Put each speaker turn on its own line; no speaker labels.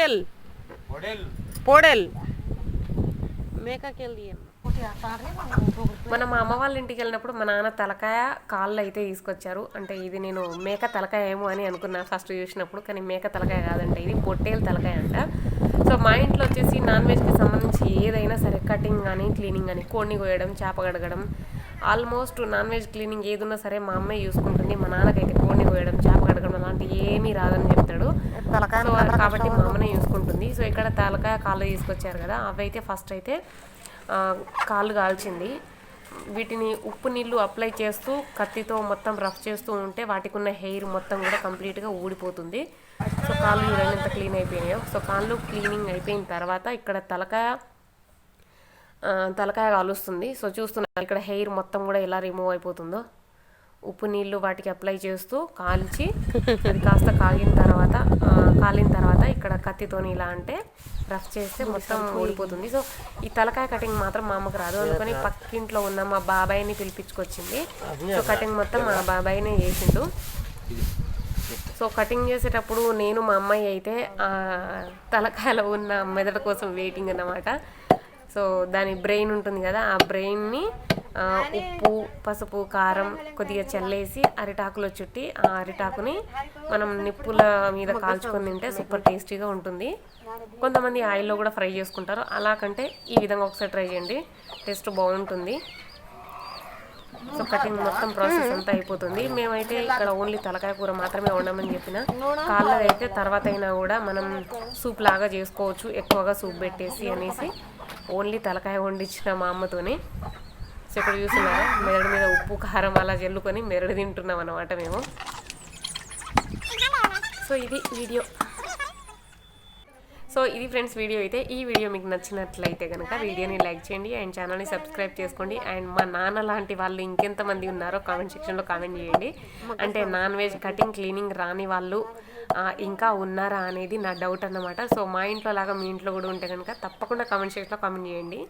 పొట్టెల్ పొడెల్. మేకకి వెళ్ళి మన మా అమ్మ వాళ్ళ ఇంటికి వెళ్ళినప్పుడు మా నాన్న తలకాయ కాళ్ళు అయితే తీసుకొచ్చారు. అంటే ఇది నేను మేక తలకాయ ఏమో అని అనుకున్నా ఫస్ట్ చూసినప్పుడు కానీ మేక తలకాయ కాదంట ఇది పొట్టేలు తలకాయ అంట. సో మా ఇంట్లో వచ్చేసి నాన్ వెజ్కి సంబంధించి ఏదైనా సరే కటింగ్ కానీ క్లీనింగ్ కానీ కోడిని కోయడం చేప కడగడం ఆల్మోస్ట్ నాన్ వెజ్ క్లీనింగ్ ఏది ఉన్నా సరే మా అమ్మాయి చూసుకుంటుంది. మా నాన్నకైతే కోడిని కోయడం చేప కడగడం అలాంటి ఏమీ రాదని సో కాబట్టి మా అమ్మనే చూసుకుంటుంది సో ఇక్కడ తలకాయ కాళ్ళు తీసుకొచ్చారు కదా అవి అయితే ఫస్ట్ అయితే కాళ్ళు కాల్చింది. వీటిని ఉప్పు నీళ్ళు అప్లై చేస్తూ కత్తితో మొత్తం రఫ్ చేస్తూ ఉంటే వాటికి ఉన్న హెయిర్ మొత్తం కూడా కంప్లీట్గా ఊడిపోతుంది. సో కాళ్ళు చూడండి ఎంత క్లీన్ అయిపోయినాయో. సో కాళ్ళు క్లీనింగ్ అయిపోయిన తర్వాత ఇక్కడ తలకాయ తలకాయ కాలుస్తుంది. సో చూస్తున్నారు ఇక్కడ హెయిర్ మొత్తం కూడా ఎలా రిమూవ్ అయిపోతుందో. ఉప్పు నీళ్ళు వాటికి అప్లై చేస్తూ కాల్చి అది కాస్త కాగిన తర్వాత కాలిన తర్వాత ఇక్కడ కత్తితోని ఇలా అంటే రఫ్ చేస్తే మొత్తం ఊడిపోతుంది. సో ఈ తలకాయ కటింగ్ మాత్రం మా అమ్మకు రాదు. అందుకని పక్కింట్లో ఉన్న మా బాబాయ్ని పిలిపించుకొచ్చింది. సో కటింగ్ మొత్తం మా బాబాయ్నే చేసిండు. సో కటింగ్ చేసేటప్పుడు నేను మా అమ్మాయి అయితే ఆ తలకాయలో ఉన్న మెదడు కోసం వెయిటింగ్ అన్నమాట. సో దాని బ్రెయిన్ ఉంటుంది కదా ఆ బ్రెయిన్ని ఉప్పు పసుపు కారం కొద్దిగా చల్లేసి అరిటాకులో చుట్టి ఆ అరిటాకుని మనం నిప్పుల మీద కాల్చుకొని తింటే సూపర్ టేస్టీగా ఉంటుంది. కొంతమంది ఆయిల్లో కూడా ఫ్రై చేసుకుంటారు. అలా కంటే ఈ విధంగా ఒకసారి ట్రై చేయండి. టేస్ట్ బాగుంటుంది. సో కటింగ్ మొత్తం ప్రాసెస్ అంతా అయిపోతుంది. మేమైతే ఇక్కడ ఓన్లీ తలకాయ కూర మాత్రమే వండమని చెప్పిన. కాళ్ళది అయితే తర్వాత అయినా కూడా మనం సూప్ లాగా చేసుకోవచ్చు. ఎక్కువగా సూప్ పెట్టేసి అనేసి. ఓన్లీ తలకాయ వండించిన మా అమ్మతోని. సో ఇక్కడ చూస్తున్నారా మెరడు మీద ఉప్పు కారం అలా జల్లుకొని మెరడు తింటున్నాం అనమాట మేము. సో ఇది వీడియో. సో ఇది ఫ్రెండ్స్ వీడియో అయితే. ఈ వీడియో మీకు నచ్చినట్లయితే కనుక వీడియోని లైక్ చేయండి అండ్ ఛానల్ని సబ్స్క్రైబ్ చేసుకోండి. అండ్ మా నాన్న లాంటి వాళ్ళు ఇంకెంతమంది ఉన్నారో కామెంట్ సెక్షన్లో కామెంట్ చేయండి. అంటే నాన్ వెజ్ కటింగ్ క్లీనింగ్ రాని వాళ్ళు ఇంకా ఉన్నారా అనేది నా డౌట్ అన్నమాట. సో మా ఇంట్లో లాగా మీ ఇంట్లో కూడా ఉంటే కనుక తప్పకుండా కామెంట్ సెక్షన్లో కామెంట్ చేయండి.